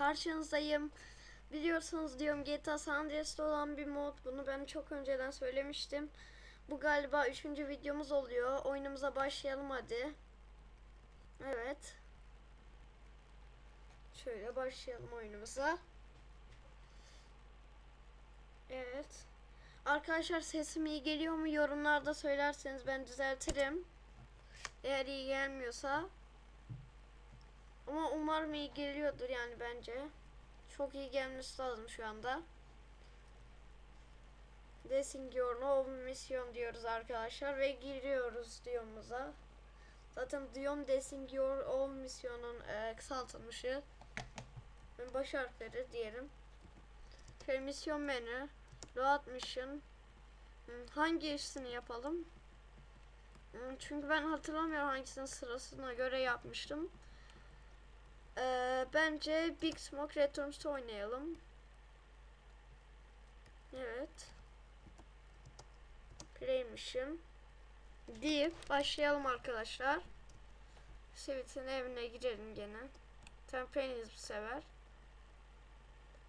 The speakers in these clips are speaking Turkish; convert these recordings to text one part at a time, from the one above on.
karşınızdayım. Biliyorsunuz diyorum GTA San Andreas'ta olan bir mod. Bunu ben çok önceden söylemiştim. Bu galiba üçüncü videomuz oluyor. Oyunumuza başlayalım hadi. Evet. Şöyle başlayalım oyunumuza. Evet. Arkadaşlar sesim iyi geliyor mu? Yorumlarda söylerseniz ben düzeltirim. Eğer iyi gelmiyorsa. Ama umarım iyi geliyordur yani bence. Çok iyi gelmesi lazım şu anda. Desing your no mission diyoruz arkadaşlar ve giriyoruz diyomuza. Zaten diyorum Desing your own misyonun e, kısaltılmışı. Baş harfleri diyelim. Şöyle misyon menü. Load mission. Hangi işini yapalım? Çünkü ben hatırlamıyorum hangisinin sırasına göre yapmıştım. Ee, bence Big Smoke Returns'ta oynayalım. Evet. Play mission. Deyip başlayalım arkadaşlar. Sweet'in evine girelim gene. Tempeniz bu sefer.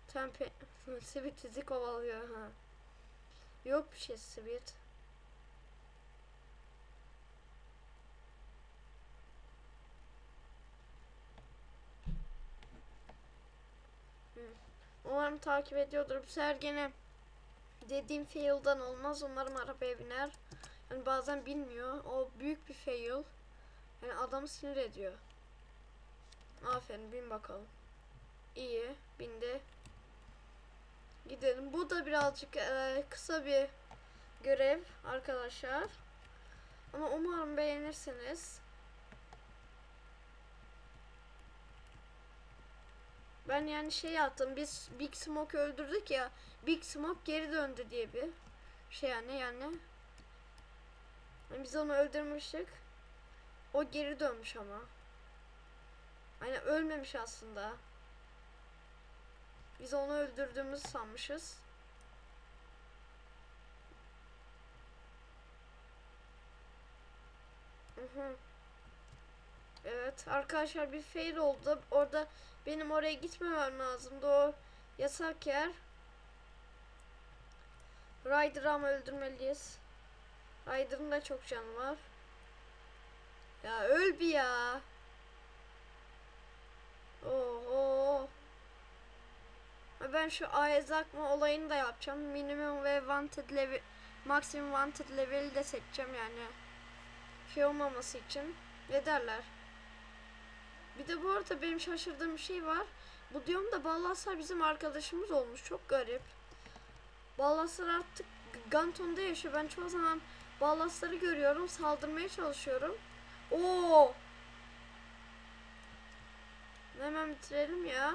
Tempe... Sweet bizi kovalıyor ha. Yok bir şey Sweet. Umarım takip ediyordur. Bu sefer gene dediğim fail'dan olmaz. Umarım arabaya biner. Yani bazen bilmiyor. O büyük bir fail. Yani adamı sinir ediyor. Aferin bin bakalım. İyi bindi. Gidelim. Bu da birazcık eee, kısa bir görev arkadaşlar. Ama umarım beğenirsiniz. Ben yani şey yaptım. Biz Big Smoke öldürdük ya. Big Smoke geri döndü diye bir şey yani yani. Biz onu öldürmüştük. O geri dönmüş ama. Hani ölmemiş aslında. Biz onu öldürdüğümüzü sanmışız. Hı. Evet arkadaşlar bir fail oldu. Orada benim oraya gitmemem lazımdı. O yasak yer. Ryder'ı öldürmeliyiz. Ryder'ın da çok canı var. Ya öl bir ya. Oho. Ben şu Aezakma olayını da yapacağım. Minimum ve wanted level maksimum wanted level'i de seçeceğim yani. Şey olmaması için. Ne derler? Bir de bu arada benim şaşırdığım bir şey var. Bu diyorum da Ballasar bizim arkadaşımız olmuş. Çok garip. Ballasar artık Ganton'da yaşıyor. Ben çoğu zaman Ballasar'ı görüyorum. Saldırmaya çalışıyorum. Oo! Hemen bitirelim ya.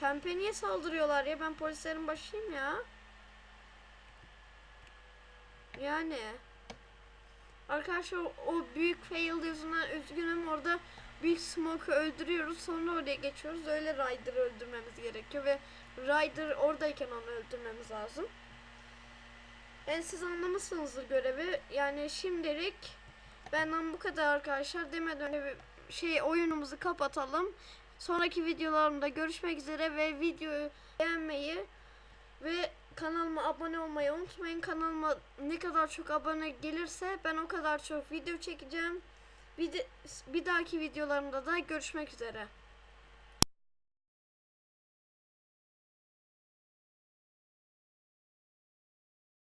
Tempe niye saldırıyorlar ya? Ben polislerin başıyım ya. Yani. Arkadaşlar o, büyük fail yüzünden üzgünüm orada Big Smoke'u öldürüyoruz sonra oraya geçiyoruz öyle Ryder'ı öldürmemiz gerekiyor ve Ryder oradayken onu öldürmemiz lazım. Yani siz anlamışsınızdır görevi yani şimdilik benden bu kadar arkadaşlar demeden önce şey oyunumuzu kapatalım. Sonraki videolarımda görüşmek üzere ve videoyu beğenmeyi ve kanalıma abone olmayı unutmayın. Kanalıma ne kadar çok abone gelirse ben o kadar çok video çekeceğim. Bir, de, bir dahaki videolarımda da görüşmek üzere.